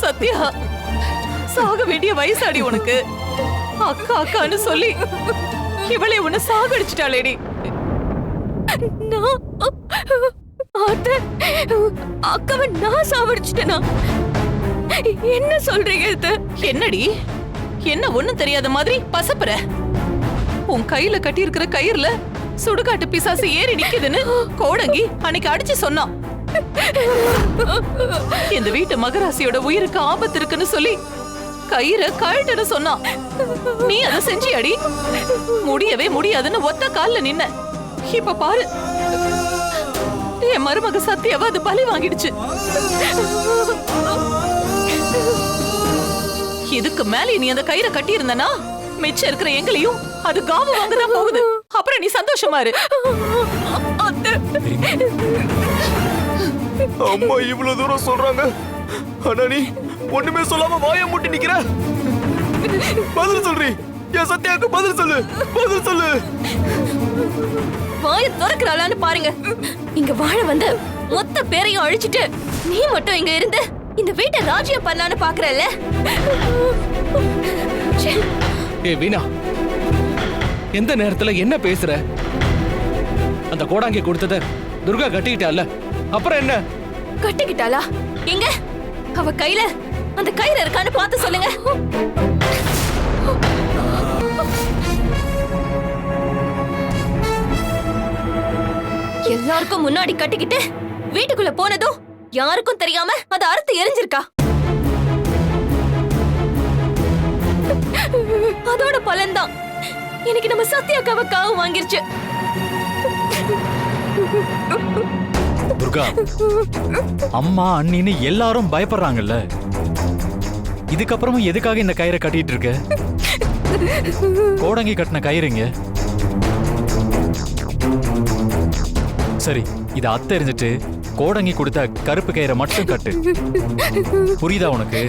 சத்யா. சாக வேண்டிய வயசாடி உனக்கு. அக்கா அக்கான்னு சொல்லி இவளே உன்னை சாகடிச்சிட்டாளேடி. நான் அக்காவை நான் சாவடிச்சிட்டேனா என்ன சொல்றீங்க? என்னடி? என்ன ஒண்ணும் தெரியாத மாதிரி பசப்புற? உன் கையில கட்டி இருக்கிற கயிறுல சுடுகாட்டு பிசாசு ஏறி நிக்குதுன்னு கோடங்கி அன்னைக்கு அடிச்சு சொன்னான். இந்த வீட்டு மகராசியோட உயிருக்கு ஆபத்து இருக்குன்னு சொல்லி கயிற கழட்டுன்னு சொன்னான். நீ அதை செஞ்சியாடி? முடியவே முடியாதுன்னு ஒத்த கால்ல நின்ன. இப்ப பாரு. என் மருமக சத்தியவா அது பலி வாங்கிடுச்சு. இதுக்கு மேல நீ அந்த கயிறை கட்டி இருந்தனா மிச்சம் இருக்கிற எங்களையும் அது காவு வாங்கதான் போகுது. அப்புறம் நீ சந்தோஷமா இரு. அத்தை, அம்மா இவ்வளவு தூரம் சொல்றாங்க. ஆனா நீ ஒண்ணுமே சொல்லாம வாயை மூட்டி நிக்கிற? பதில் சொல்றி. என் சத்யாவுக்கு பதில் சொல்லு. பதில் சொல்லு. வாயை திறக்கிறாளான்னு பாருங்க. இங்க வாழ வந்து மொத்த பேரையும் அழிச்சிட்டு நீ மட்டும் இங்க இருந்து இந்த வீட்டை ராஜ்யம் பண்ணலான்னு பாக்குறல்ல? ச்சே, ஏ வீணா. எந்த நேரத்துல என்ன பேசுற? அந்த கோடாங்கி கொடுத்தத துர்கா கட்டிக்கிட்டால அப்புறம் என்ன? கட்டிக்கிட்டாளா? எங்க? அவ கையில அந்த கயிறு இருக்கான்னு பார்த்து சொல்லுங்க. எல்லாருக்கும் முன்னாடி கட்டிக்கிட்டு வீட்டுக்குள்ள போனதும் யாருக்கும் தெரியாம அதை அறுத்து எரிஞ்சிருக்கா. அதோட பலன்தான். இன்னைக்கு நம்ம சத்யாக்காவை காவு வாங்கிருச்சு. துர்கா அம்மா அண்ணின்னு எல்லாரும் பயப்படுறாங்கல்ல. இதுக்கப்புறமும் எதுக்காக இந்த கயிறை கட்டிட்டு இருக்க? கோடங்கி கட்டின கயிறுங்க சரி இது அத்தை கோடங்கி கொடுத்த கருப்பு கயிறை மட்டும் கட்டு. புரியுதா உனக்கு?